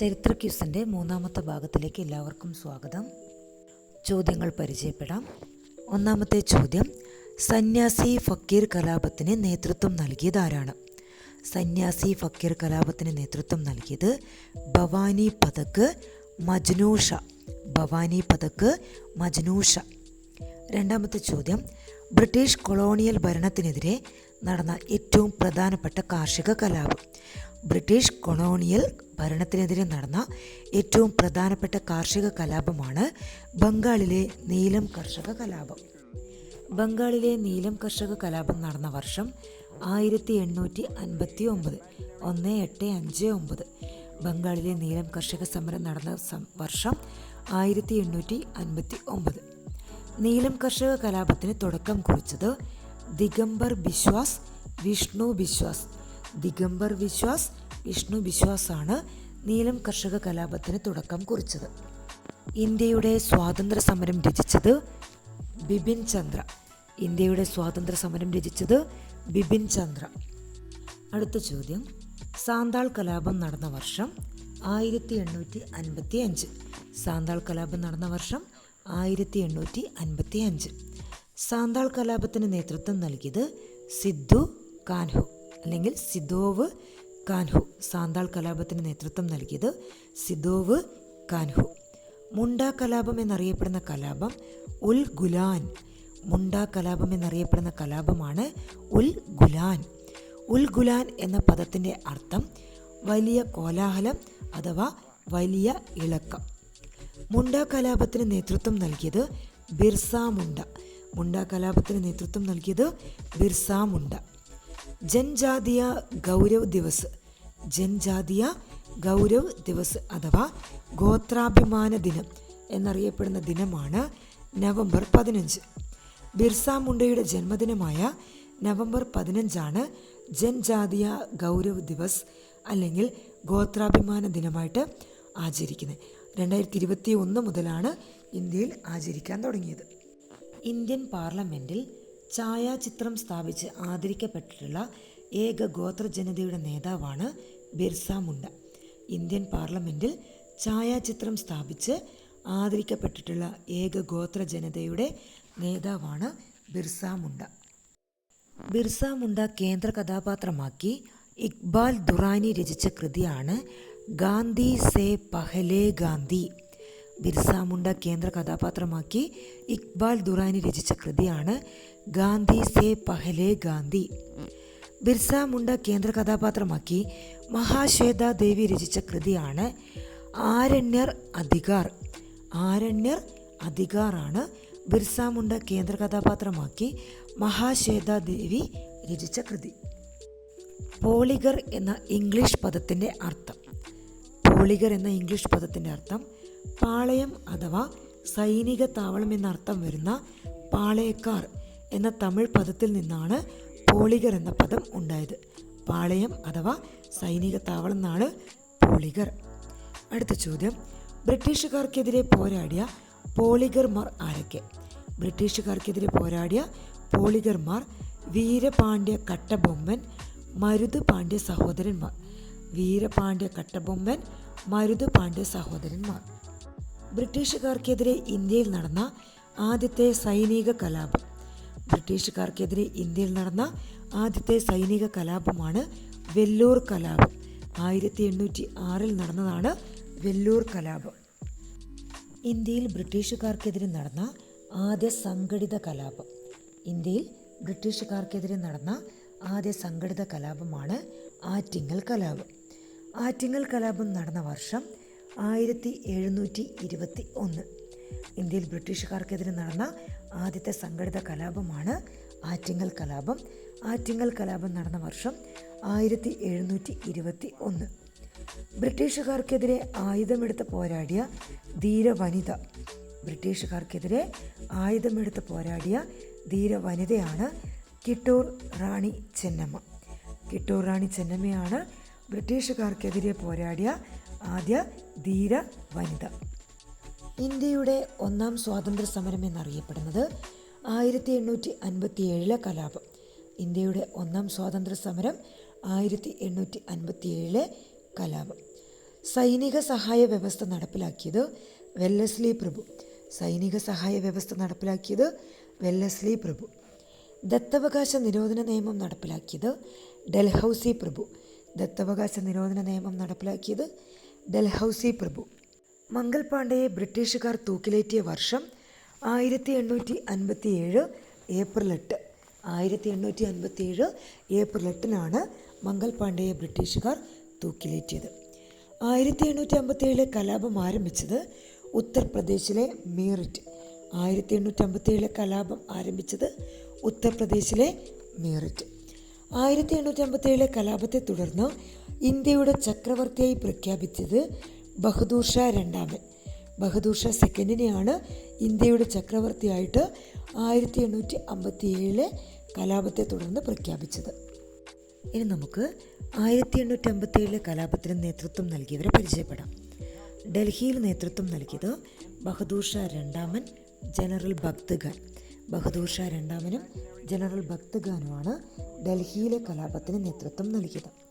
ചരിത്ര ക്യൂസിന്റെ മൂന്നാമത്തെ ഭാഗത്തിലേക്ക് എല്ലാവർക്കും സ്വാഗതം. ചോദ്യങ്ങൾ പരിചയപ്പെടാം. ഒന്നാമത്തെ ചോദ്യം സന്യാസി ഫക്കീർ കലാപത്തിന് നേതൃത്വം നൽകിയത് ആരാണ്? സന്യാസി ഫക്കീർ കലാപത്തിന് നേതൃത്വം നൽകിയത് ഭവാനി പതക്ക് മജ്നൂഷ ഭവാനി പതക്ക് മജ്നൂഷ രണ്ടാമത്തെ ചോദ്യം ബ്രിട്ടീഷ് കൊളോണിയൽ ഭരണത്തിനെതിരെ നടന്ന ഏറ്റവും പ്രധാനപ്പെട്ട കാർഷിക കലാപം. ബ്രിട്ടീഷ് കൊളോണിയൽ ഭരണത്തിനെതിരെ നടന്ന ഏറ്റവും പ്രധാനപ്പെട്ട കാർഷിക കലാപമാണ് ബംഗാളിലെ നീലം കർഷക കലാപം. ബംഗാളിലെ നീലം കർഷക കലാപം നടന്ന വർഷം ആയിരത്തി എണ്ണൂറ്റി അൻപത്തി ഒമ്പത് ഒന്ന് എട്ട് അഞ്ച് ഒമ്പത്. ബംഗാളിലെ നീലം കർഷക സമരം നടന്ന വർഷം ആയിരത്തി എണ്ണൂറ്റി അൻപത്തി ഒമ്പത് നീലം കർഷക കലാപത്തിന് തുടക്കം കുറിച്ചത് ദിഗംബർ ബിശ്വാസ് വിഷ്ണു ബിശ്വാസ്. ദിഗംബർ വിശ്വാസ് വിഷ്ണു ബിശ്വാസാണ് നീലം കർഷക കലാപത്തിന് തുടക്കം കുറിച്ചത്. ഇന്ത്യയുടെ സ്വാതന്ത്ര്യ സമരം രചിച്ചത് ബിപിൻ ചന്ദ്ര. ഇന്ത്യയുടെ സ്വാതന്ത്ര്യ സമരം രചിച്ചത് ബിപിൻ ചന്ദ്ര. അടുത്ത ചോദ്യം. സാന്താൾ കലാപം നടന്ന വർഷം ആയിരത്തി എണ്ണൂറ്റി അൻപത്തി അഞ്ച് സാന്താൾ കലാപം നടന്ന വർഷം ആയിരത്തി എണ്ണൂറ്റി അൻപത്തി അഞ്ച് സാന്താൾ കലാപത്തിന് നേതൃത്വം നൽകിയത് സിദ്ധു കാൻഹു അല്ലെങ്കിൽ സിദോവ് കാൻഹു സാന്താൾ കലാപത്തിന് നേതൃത്വം നൽകിയത് സിദോവ് കാൻഹു. മുണ്ട കലാപം എന്നറിയപ്പെടുന്ന കലാപം ഉൽ ഗുലാൻ. മുണ്ട കലാപം എന്നറിയപ്പെടുന്ന കലാപമാണ് ഉൽ ഗുലാൻ. ഉൽ ഗുലാൻ എന്ന പദത്തിന്റെ അർത്ഥം വലിയ കോലാഹലം അഥവാ വലിയ ഇളക്കം. മുണ്ട കലാപത്തിന് നേതൃത്വം നൽകിയത് ബിർസ മുണ്ട. മുണ്ട കലാപത്തിന് നേതൃത്വം നൽകിയത് ബിർസ മുണ്ട. ജൻജാതീയ ഗൗരവ് ദിവസ്. ജൻജാതീയ ഗൗരവ് ദിവസ് അഥവാ ഗോത്രാഭിമാന ദിനം എന്നറിയപ്പെടുന്ന ദിനമാണ് നവംബർ പതിനഞ്ച്. ബിർസ മുണ്ടയുടെ ജന്മദിനമായ നവംബർ പതിനഞ്ചാണ് ജൻജാതീയ ഗൗരവ് ദിവസ് അല്ലെങ്കിൽ ഗോത്രാഭിമാന ദിനമായിട്ട് ആചരിക്കുന്നത്. രണ്ടായിരത്തി ഇരുപത്തി ഒന്ന് മുതലാണ് ഇന്ത്യയിൽ ആചരിക്കാൻ തുടങ്ങിയത്. ഇന്ത്യൻ പാർലമെന്റിൽ ഛായാചിത്രം സ്ഥാപിച്ച് ആദരിക്കപ്പെട്ടിട്ടുള്ള ഏക ഗോത്ര ജനതയുടെ നേതാവാണ് ബിർസ മുണ്ട. ഇന്ത്യൻ പാർലമെന്റിൽ ഛായാചിത്രം സ്ഥാപിച്ച് ആദരിക്കപ്പെട്ടിട്ടുള്ള ഏക ഗോത്ര ജനതയുടെ നേതാവാണ് ബിർസ മുണ്ട. ബിർസ മുണ്ട കേന്ദ്ര കഥാപാത്രമാക്കി ഇക്ബാൽ ദുറാനി രചിച്ച കൃതിയാണ് ഗാന്ധി സേ പഹലേ ഗാന്ധി. ബിർസ മുണ്ട കേന്ദ്ര കഥാപാത്രമാക്കി ഇക്ബാൽ ദുറാനി രചിച്ച കൃതിയാണ് ഗാന്ധി സേ പഹലെ ഗാന്ധി. ബിർസ മുണ്ട കേന്ദ്ര കഥാപാത്രമാക്കി മഹാശ്വേത ദേവി രചിച്ച കൃതിയാണ് ആരണ്യർ അധികാർ. ആരണ്യർ അധികാറാണ് ബിർസ മുണ്ട കേന്ദ്ര കഥാപാത്രമാക്കി മഹാശ്വേത ദേവി രചിച്ച കൃതി. പോളിഗർ എന്ന ഇംഗ്ലീഷ് പദത്തിന്റെ അർത്ഥം. പോളിഗർ എന്ന ഇംഗ്ലീഷ് പദത്തിന്റെ അർത്ഥം പാളയം അഥവാ സൈനിക താവളം എന്നർത്ഥം വരുന്ന പാളയക്കാർ എന്ന തമിഴ് പദത്തിൽ നിന്നാണ് പോളികർ എന്ന പദം ഉണ്ടായത്. പാളയം അഥവാ സൈനിക താവളം എന്നാണ് പോളികർ അടുത്ത ചോദ്യം. ബ്രിട്ടീഷുകാർക്കെതിരെ പോരാടിയ പോളികർമാർ ആരൊക്കെ? ബ്രിട്ടീഷുകാർക്കെതിരെ പോരാടിയ പോളികർമാർ വീരപാണ്ഡ്യ കട്ടബൊമ്മൻ മരുത് പാണ്ഡ്യ സഹോദരന്മാർ. വീരപാണ്ഡ്യ കട്ടബൊമ്മൻ മരുത് പാണ്ഡ്യ സഹോദരന്മാർ. ബ്രിട്ടീഷുകാർക്കെതിരെ ഇന്ത്യയിൽ നടന്ന ആദ്യത്തെ സൈനിക കലാപം. ബ്രിട്ടീഷുകാർക്കെതിരെ ഇന്ത്യയിൽ നടന്ന ആദ്യത്തെ സൈനിക കലാപമാണ് വെല്ലൂർ കലാപം. ആയിരത്തി എണ്ണൂറ്റി ആറിൽ നടന്നതാണ് വെല്ലൂർ കലാപം. ഇന്ത്യയിൽ ബ്രിട്ടീഷുകാർക്കെതിരെ നടന്ന ആദ്യ സംഘടിത കലാപം. ഇന്ത്യയിൽ ബ്രിട്ടീഷുകാർക്കെതിരെ നടന്ന ആദ്യ സംഘടിത കലാപമാണ് ആറ്റിങ്ങൽ കലാപം. ആറ്റിങ്ങൽ കലാപം നടന്ന വർഷം ആയിരത്തി എഴുന്നൂറ്റി ഇരുപത്തി ഒന്ന് ഇന്ത്യയിൽ ബ്രിട്ടീഷുകാർക്കെതിരെ നടന്ന ആദ്യത്തെ സംഘടിത കലാപമാണ് ആറ്റിങ്ങൽ കലാപം. ആറ്റിങ്ങൽ കലാപം നടന്ന വർഷം ആയിരത്തി എഴുന്നൂറ്റി ഇരുപത്തി ഒന്ന് ബ്രിട്ടീഷുകാർക്കെതിരെ ആയുധമെടുത്ത് പോരാടിയ ധീരവനിത ബ്രിട്ടീഷുകാർക്കെതിരെ ആയുധമെടുത്ത് പോരാടിയ ധീരവനിതയാണ് കിട്ടൂർ റാണി ചെന്നമ്മ. കിട്ടൂർ റാണി ചെന്നമ്മയാണ് ബ്രിട്ടീഷുകാർക്കെതിരെ പോരാടിയ ആദ്യ ധീര വനിത. ഇന്ത്യയുടെ ഒന്നാം സ്വാതന്ത്ര്യ സമരം എന്നറിയപ്പെടുന്നത് ആയിരത്തി എണ്ണൂറ്റി അൻപത്തി ഏഴിലെ കലാപം. ഇന്ത്യയുടെ ഒന്നാം സ്വാതന്ത്ര്യ സമരം ആയിരത്തി എണ്ണൂറ്റി അൻപത്തി ഏഴിലെ കലാപം. സൈനിക സഹായ വ്യവസ്ഥ നടപ്പിലാക്കിയത് വെല്ലസ്ലി പ്രഭു. സൈനിക സഹായ വ്യവസ്ഥ നടപ്പിലാക്കിയത് വെല്ലസ്ലി പ്രഭു. ദത്തവകാശ നിരോധന നിയമം നടപ്പിലാക്കിയത് ഡൽഹൌസി പ്രഭു. ദത്തവകാശ നിരോധന നിയമം നടപ്പിലാക്കിയത് ഡൽഹൌസി പ്രഭു. മംഗൾ പാണ്ഡെയെ ബ്രിട്ടീഷുകാർ തൂക്കിലേറ്റിയ വർഷം ആയിരത്തി എണ്ണൂറ്റി അൻപത്തി ഏഴ് ഏപ്രിൽ എട്ട്. ആയിരത്തി എണ്ണൂറ്റി അൻപത്തി ഏഴ് ഏപ്രിൽ എട്ടിനാണ് മംഗൾ പാണ്ഡെയെ ബ്രിട്ടീഷുകാർ തൂക്കിലേറ്റിയത്. ആയിരത്തി എണ്ണൂറ്റി അമ്പത്തി ഏഴിലെ കലാപം ആരംഭിച്ചത് ഉത്തർപ്രദേശിലെ മീററ്റ്. ആയിരത്തി എണ്ണൂറ്റി അമ്പത്തി ഏഴിലെ കലാപം ആരംഭിച്ചത് ഉത്തർപ്രദേശിലെ മീററ്റ്. ആയിരത്തി എണ്ണൂറ്റി അമ്പത്തി ഏഴിലെ കലാപത്തെ തുടർന്ന് ഇന്ത്യയുടെ ചക്രവർത്തിയായി പ്രഖ്യാപിച്ചത് ബഹദൂർ ഷാ രണ്ടാമൻ. ബഹദൂർ ഷാ സെക്കൻഡിനെയാണ് ഇന്ത്യയുടെ ചക്രവർത്തിയായിട്ട് ആയിരത്തി എണ്ണൂറ്റി അമ്പത്തി ഏഴിലെ കലാപത്തെ തുടർന്ന് പ്രഖ്യാപിച്ചത്. ഇനി നമുക്ക് ആയിരത്തി എണ്ണൂറ്റി അമ്പത്തി ഏഴിലെ കലാപത്തിന് നേതൃത്വം നൽകിയവരെ പരിചയപ്പെടാം. ഡൽഹിയിൽ നേതൃത്വം നൽകിയത് ബഹദൂർ ഷാ രണ്ടാമൻ ജനറൽ ഭക്ത് ഖാൻ ബഹദൂർ ഷാ രണ്ടാമനും ജനറൽ ഭക്ത് ഖാനുമാണ് ഡൽഹിയിലെ കലാപത്തിന് നേതൃത്വം നൽകിയത്.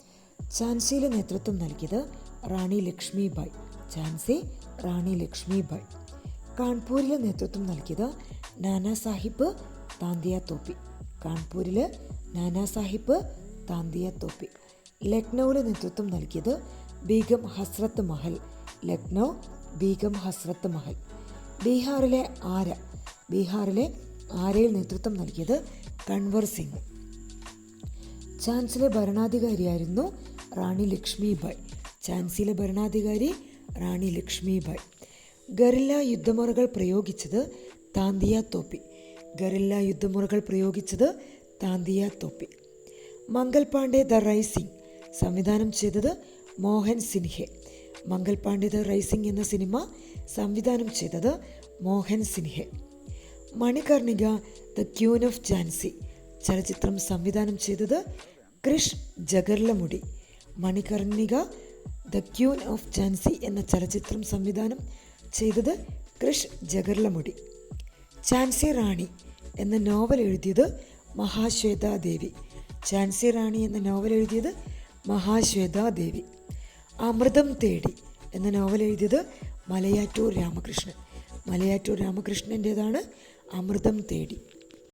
ഝാൻസിയിലെ നേതൃത്വം നൽകിയത് റാണി ലക്ഷ്മി ബായ് ഝാൻസി റാണി ലക്ഷ്മി ബായ് കാൺപൂരിലെ നേതൃത്വം നൽകിയത് നാനാ സാഹിബ് താന്തിയ തോപ്പി. കാൺപൂരിൽ നാനാ സാഹിബ് താന്തിയ തോപ്പി. ലക്നൌവിലെ നേതൃത്വം നൽകിയത് ബീഗം ഹസ്രത്ത് മഹൽ. ലക്നൗ ബീഗം ഹസ്രത്ത് മഹൽ. ബീഹാറിലെ ആര? ബീഹാറിലെ ആരയിൽ നേതൃത്വം നൽകിയത് കൺവർ സിംഗ്. ചാൻസിലെ ഭരണാധികാരിയായിരുന്നു റാണി ലക്ഷ്മിബായ് ചാൻസിലെ ഭരണാധികാരി റാണി ലക്ഷ്മിബായ് ഗറില്ല യുദ്ധമുറകൾ പ്രയോഗിച്ചത് താന്തിയ തോപ്പി. ഗറില്ല യുദ്ധമുറകൾ പ്രയോഗിച്ചത് താന്തിയ തോപ്പി. മംഗൽ പാണ്ഡെ ദ റൈസിംഗ് സംവിധാനം ചെയ്തത് മോഹൻ സിൻഹെ. മംഗൽ പാണ്ഡെ ദ റൈസിംഗ് എന്ന സിനിമ സംവിധാനം ചെയ്തത് Mohan Sinhe. Manikarnika the queen of Jhansi ചലച്ചിത്രം സംവിധാനം ചെയ്തത് Krish Jagarlamudi. Manikarnika the queen of Jhansi എന്ന ചലച്ചിത്രം സംവിധാനം ചെയ്തത് ക്രിഷ് ജഗർലമുടി. ചാൻസി റാണി എന്ന നോവൽ എഴുതിയത് മഹാശ്വേതാ ദേവി. ഝാൻസി റാണി എന്ന നോവൽ എഴുതിയത് മഹാശ്വേതാ ദേവി. അമൃതം തേടി എന്ന നോവൽ എഴുതിയത് മലയാറ്റൂർ രാമകൃഷ്ണൻ. മലയാറ്റൂർ രാമകൃഷ്ണന്റേതാണ് അമൃതം തേടി